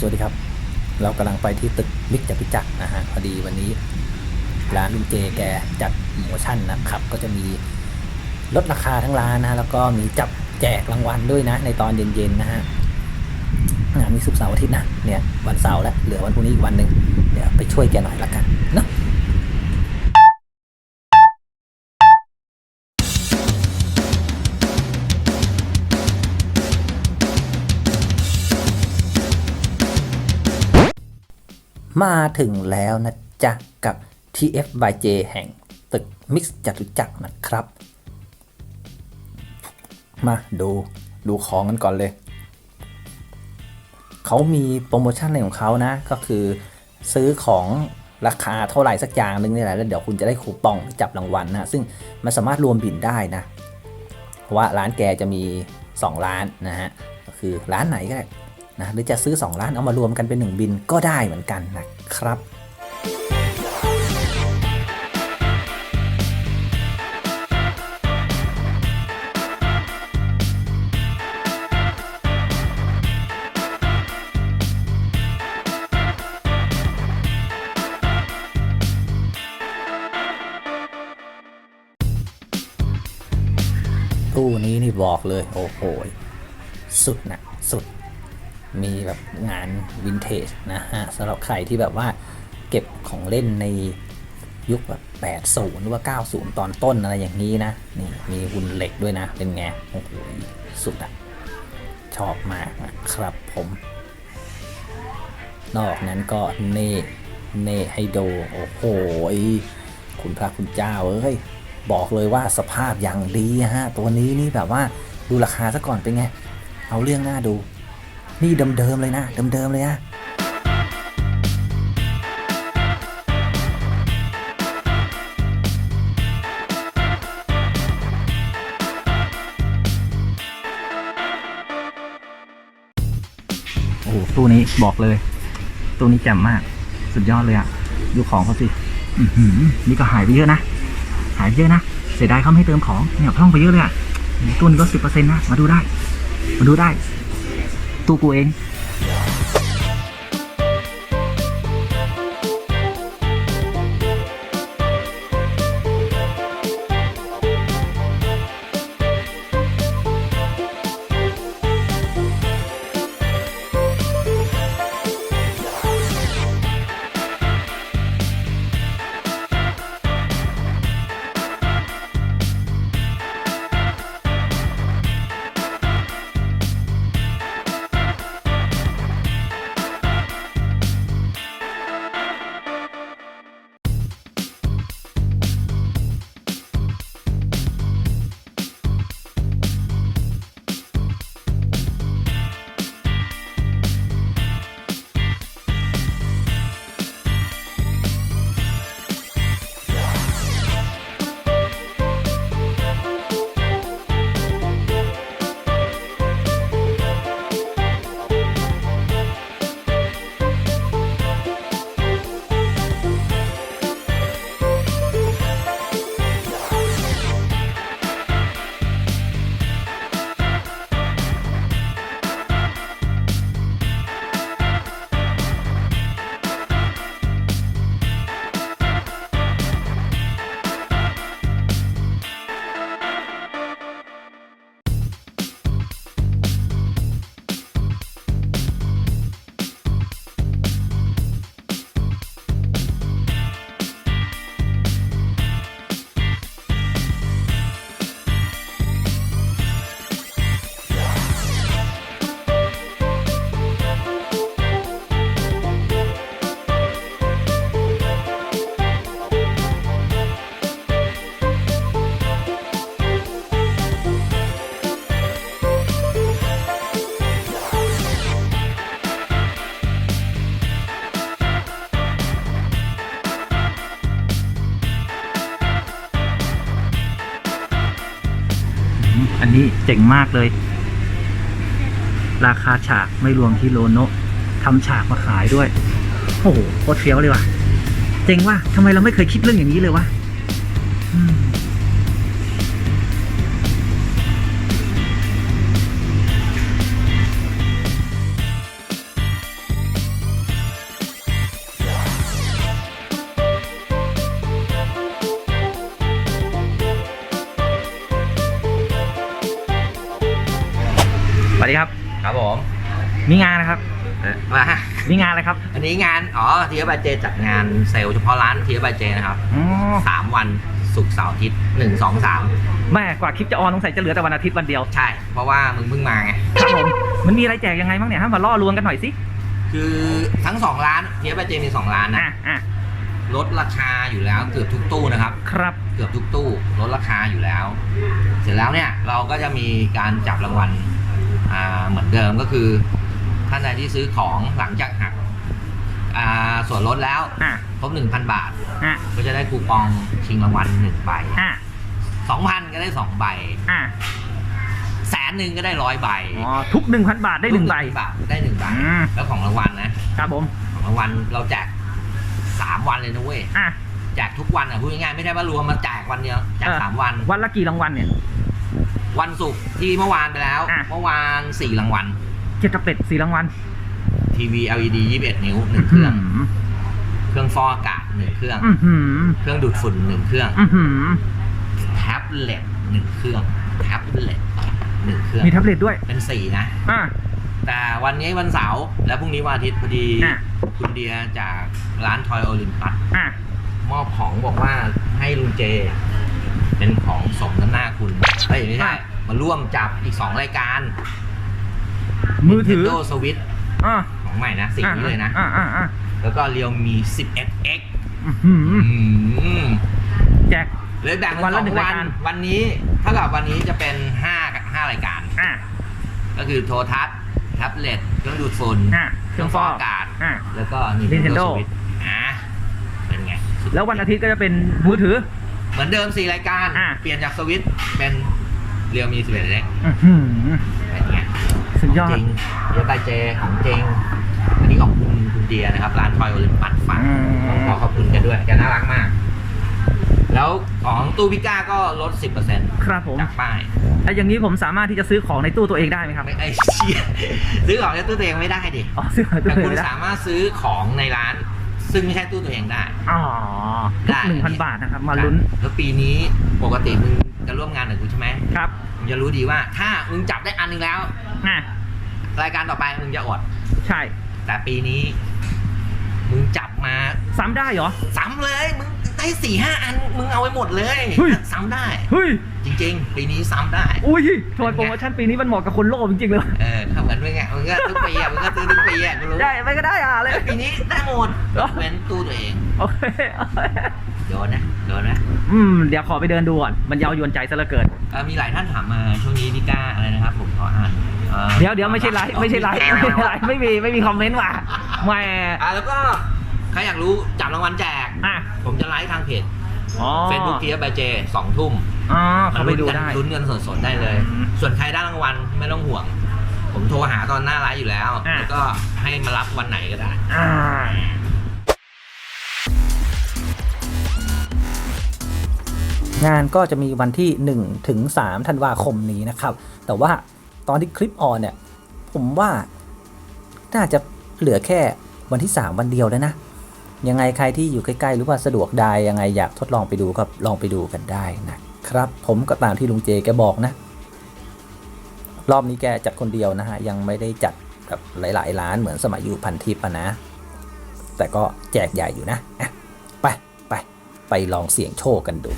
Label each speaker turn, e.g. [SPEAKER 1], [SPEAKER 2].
[SPEAKER 1] สวัสดีครับ เรากำลังไปที่ตึกมิกจพิจักรนะฮะพอดีวันนี้ร้านลุงเจแกจัดโมชั่นนะครับ ก็จะมีลดราคาทั้งร้านนะแล้วก็มีจับแจกรางวัลด้วยนะ ในตอนเย็นๆนะฮะงานมีสุกเสาร์อาทิตย์นะเนี่ยวันเสาร์แล้วเหลือวันพรุ่งนี้อีกวันหนึ่งเดี๋ยวไปช่วยแกหน่อยละกัน มาถึงแล้วนะจ๊ะ กับ TF by J แห่งตึกมิกซ์จตุจักรนะครับ มาดูดูของกันก่อนเลย เขามีโปรโมชั่นอะไรของเขานะ ก็คือซื้อของราคาเท่าไหร่สักอย่างหนึงนี่แหละแล้วเดี๋ยวคุณจะได้คูปองจับรางวัลนะซึ่งมันสามารถรวมบินได้นะ เพราะว่าร้านแกจะมี 2 ร้านนะฮะก็คือร้านไหนก็ได้ นะหรือจะซื้อ2ร้านเอามารวมกันเป็น 1 บินก็ได้เหมือนกันนะครับตู้นี้นี่บอกเลย โอ้โห สุดนะสุด มีแบบงานวินเทจนะฮะสำหรับใครที่แบบว่าเก็บของเล่นในยุคแบบ 80 หรือว่า 90 ตอนต้นอะไรอย่างนี้นะ นี่มีหุ่นเหล็กด้วยนะ เป็นไง โอ้โห สุดอะชอบมากนะครับผม นอกนั้นก็เน่ เน่ไฮโด โอ้โห คุณพระคุณเจ้า เอ้ย บอกเลยว่าสภาพอย่างดีฮะ ตัวนี้นี่แบบว่าดูราคาซะก่อนเป็นไง เอาเรื่องหน้าดู นี่เดิมๆเลยนะ เดิมๆเลยนะโอ้โหตู้นี้บอกเลย ตู้นี้แจ่มมาก สุดยอดเลยอะดูของเขาสิอนี่ก็หายไปเยอะนะ หายไปเยอะนะ เสียดายเขาไม่ให้เติมของ เนี่ยพร่องไปเยอะเลยอะตู้นี้ก็สิบเปอร์เซ็นต์นะ มาดูได้ มาดูได้ ตัวกูเอง อันนี้เจ๋งมากเลย ราคาฉากไม่รวมที่โลโนะทำฉากมาขายด้วย โอ้โหโคตรเฟี้ยวเลยว่ะ เจ๋งว่ะทำไมเราไม่เคยคิดเรื่องอย่างนี้เลยวะ
[SPEAKER 2] มีงานนะครับ
[SPEAKER 3] เอ่อมา
[SPEAKER 2] มีงานอะไรครับ
[SPEAKER 3] อันนี้งาน อ๋อทีเอฟเจจัดงานเซลล์เฉพาะร้านทีเอฟเจนะครับ
[SPEAKER 2] อ๋อ
[SPEAKER 3] สามวันศุกร์เสาร์อาทิตย์หนึ่งสองสาม
[SPEAKER 2] แม่กว่าคลิปจะออนสงสัยจะเหลือแต่วันอาทิตย์วันเดียว
[SPEAKER 3] ใช่ เพราะว่ามึงเพิ่งมาไง
[SPEAKER 2] ครับผมมันมีอะไรแจกยังไงบ้างเนี่ยให้มาล่อลวงกันหน่อยสิ
[SPEAKER 3] คือทั้งสองร้านทีเอฟเจมีสองร้าน
[SPEAKER 2] อะ
[SPEAKER 3] นะ
[SPEAKER 2] อะ
[SPEAKER 3] ลดราคาอยู่แล้วเกือบทุกตู้นะครับ
[SPEAKER 2] ครับ
[SPEAKER 3] เกือบทุกตู้ลดราคาอยู่แล้ว เสร็จแล้วเนี่ยเราก็จะมีการจับรางวัลอ่าเหมือนเดิมก็คือ ท่านใดที่ซื้อของหลังจากหักอ่าส่วนลดแล้ว
[SPEAKER 2] อะ
[SPEAKER 3] ครบ1,000บาท
[SPEAKER 2] อะ1
[SPEAKER 3] ก็จะได้คูปองชิงรางวัลหนึ่งใบ
[SPEAKER 2] อะ
[SPEAKER 3] 2,000ก็ได้สองใบ
[SPEAKER 2] อะ
[SPEAKER 3] แสนหนึ่งก็ได้ร้อยใบ
[SPEAKER 2] อ๋อทุก1,000บาทได้หนึ่งใบ
[SPEAKER 3] ทุกบาทได้หนึ่งใบ
[SPEAKER 2] อืม
[SPEAKER 3] แล้วของรางวัลนะครับ
[SPEAKER 2] ผม
[SPEAKER 3] ของรางวัลเราแจกสามวันเลยนะเว้ย
[SPEAKER 2] อะ
[SPEAKER 3] แจกทุกวันอะพูดง่ายๆไม่ใช่ว่ารวมมาแจกวันเดียวแจก
[SPEAKER 2] เออ
[SPEAKER 3] สามวัน
[SPEAKER 2] วันละกี่รางวัลเนี่ย
[SPEAKER 3] วันศุกร์ที่เมื่อวานไปแล้ว
[SPEAKER 2] อะ
[SPEAKER 3] เมื่อวานสี่รางวัล
[SPEAKER 2] เจ็ดกระเป็ดสี่รางวัล
[SPEAKER 3] ทีวี LED 21 นิ้วหนึ่งเครื่อง เครื่องฟอกอากาศหนึ่งเครื่อง
[SPEAKER 2] อือหือ
[SPEAKER 3] เครื่องดูดฝุ่นหนึ่งเครื่อง
[SPEAKER 2] อือหือ
[SPEAKER 3] แท็บเล็ตหนึ่งเครื่อง แท็บเล็ตหนึ่งเครื่อง
[SPEAKER 2] มีแท็บเล็ตด้วย
[SPEAKER 3] เป็นสี่นะ
[SPEAKER 2] อะ
[SPEAKER 3] แต่วันนี้วันเสาร์และพรุ่งนี้วันอาทิตย์พอดี
[SPEAKER 2] อะ
[SPEAKER 3] คุณเดียจากร้านทอยโอลิมปัส
[SPEAKER 2] อะ
[SPEAKER 3] มอบของบอกว่าให้ลุงเจ เป็นของสมน้ำหน้าคุณเฮ้ยไม่ใช่มาร่วมจับอีก 2 รายการ
[SPEAKER 2] มือถือ
[SPEAKER 3] Nintendo Switch
[SPEAKER 2] อะ
[SPEAKER 3] ของใหม่นะสีนี้เลยนะ
[SPEAKER 2] อะอะอะ
[SPEAKER 3] แล้วก็เรียวมี 11x
[SPEAKER 2] อื้อหือ
[SPEAKER 3] อืม
[SPEAKER 2] แจก
[SPEAKER 3] เลยแบ่งเป็
[SPEAKER 2] วัน
[SPEAKER 3] นส
[SPEAKER 2] ละ
[SPEAKER 3] อง
[SPEAKER 2] หนึ่ง
[SPEAKER 3] วั
[SPEAKER 2] รานยการ
[SPEAKER 3] วันนี้เท่ากับวันนี้จะเป็น5กับ5รายการ
[SPEAKER 2] อะ
[SPEAKER 3] ก็คือโทรทัศน์แท็บเล็ตเครื่องดูดฝุ่น
[SPEAKER 2] อะเครื่องฟอก
[SPEAKER 3] อากาศ
[SPEAKER 2] อะ
[SPEAKER 3] แล้วก็
[SPEAKER 2] Nintendo
[SPEAKER 3] Nintendo Switch อะเป็นไงสุด
[SPEAKER 2] แล้ววันอาทิตย์ก็จะเป็นมือถือ
[SPEAKER 3] เหมือนเดิม 4 รายการ
[SPEAKER 2] อะ
[SPEAKER 3] เปลี่ยนจากสวิตเป็นเรียวมี11เล็ก
[SPEAKER 2] อื้อหือ
[SPEAKER 3] เป็นไง
[SPEAKER 2] สุดยอด
[SPEAKER 3] จริงเดี๋ยวไปเจของจริง อันนี้ของคุณคุณเดียนะครับ ร้านทอยโอลิมปัสฝาก
[SPEAKER 2] อืม
[SPEAKER 3] ขอขอบคุณแกด้วยแกน่ารักมาก แล้วของตู้พิก้าก็ลด 10%
[SPEAKER 2] ครับผม
[SPEAKER 3] จากป้าย
[SPEAKER 2] แล้วอย่างนี้ผมสามารถที่จะซื้อของในตู้ตัวเองได้ไหมครับ
[SPEAKER 3] ไม่ไอ้เชี่ยซื้อของในตู้ตัวเองไม่ได้ดิ
[SPEAKER 2] อ๋อซื้อของในตู้
[SPEAKER 3] แต่
[SPEAKER 2] ตัวเอ
[SPEAKER 3] คุณ
[SPEAKER 2] งได้
[SPEAKER 3] สามารถซื้อของในร้าน ซึ่งไม่ใช่ตู้ตัวเองได้
[SPEAKER 2] อ๋อทุ
[SPEAKER 3] ได้
[SPEAKER 2] กหนึ่งพันบาทนะครับ มาลุ้น
[SPEAKER 3] แล้วปีนี้ปกติมึง จะร่วมงานกับกูใช่ไหม
[SPEAKER 2] ครับ
[SPEAKER 3] มึงจะรู้ดีว่า ถ้ามึงจับได้อันหนึงแล้ว
[SPEAKER 2] อะ
[SPEAKER 3] รายการต่อไปมึงจะอด
[SPEAKER 2] ใช่
[SPEAKER 3] แต่ปีนี้ มึงจับมา
[SPEAKER 2] ซ้ำได้เหรอ
[SPEAKER 3] ซ้ำเลย มึงได้สี่ห้าอัน มึงเอาไว้หมดเลย
[SPEAKER 2] เฮ้ย
[SPEAKER 3] ซ้ำได้
[SPEAKER 2] เฮ้ย
[SPEAKER 3] จริง ๆ ปีนี้ซ้ำได้
[SPEAKER 2] อุ้ยทำไมโปรโมชั่นปีนี้มันเหมาะกับคนโลภจริงๆเลย
[SPEAKER 3] เออถ้าเหมือนมึงไงมึงก็ทุกปีอะมึงก็ซื้อทุกปีอะกูรู้
[SPEAKER 2] ได้ไม่ก็ได้อะเลย
[SPEAKER 3] ปีนี้ได้หมด
[SPEAKER 2] เหรอ
[SPEAKER 3] เว้นตู้ตัวเอง
[SPEAKER 2] โอเค โอเค
[SPEAKER 3] โดนนะโดนนะ
[SPEAKER 2] อืมเดี๋ยวขอไปเดินดูก่อน มันเยาวยวนใจซะเหลือเกิน
[SPEAKER 3] เอ่อมีหลายท่านถามมาช่วงนี้พี่ก้าอะไรนะครับ ผมขออ่านอ่อ
[SPEAKER 2] เดี๋ยวเดี๋ยวไม่ใช่ไลฟ์ไม่ใช่ไลฟ์ไม่ใช่ไลฟ์ไม่มีไม่มีคอมเมนต์ว่ะแหม่
[SPEAKER 3] อ่าแล้วก็ใครอยากรู้จับรางวัลแจก
[SPEAKER 2] อะ
[SPEAKER 3] ผมจะไลฟ์ทางเพจ
[SPEAKER 2] อ๋อ
[SPEAKER 3] เฟซบุ๊กทีเอฟเจสองทุ่ม
[SPEAKER 2] อ๋อเขาไปดูได้
[SPEAKER 3] ลุ้นกันสดๆได้เลย
[SPEAKER 2] อืม
[SPEAKER 3] ส่วนใครได้รางวัลไม่ต้องห่วง ผมโทรหาตอนหน้าไลฟ์อยู่แล้ว
[SPEAKER 2] อะ
[SPEAKER 3] แล้วก็ให้มารับวันไหนก็ได้
[SPEAKER 2] อ่า
[SPEAKER 1] งานก็จะมีวันที่ 1 ถึง 3 ธันวาคมนี้นะครับ แต่ว่าตอนที่คลิปออนเนี่ย ผมว่าน่าจะเหลือแค่วันที่ 3 วันเดียวแล้วนะ ยังไงใครที่อยู่ใกล้ๆ หรือว่าสะดวกได้ยังไงอยากทดลองไปดูก็ลองไปดูกันได้นะครับ ผมก็ตามที่ลุงเจแกบอกนะ รอบนี้แกจัดคนเดียวนะฮะ ยังไม่ได้จัดแบบหลายๆร้านเหมือนสมัยอยู่พันทิปะนะ แต่ก็แจกใหญ่อยู่นะ ไปไปไปลองเสี่ยงโชคกันดู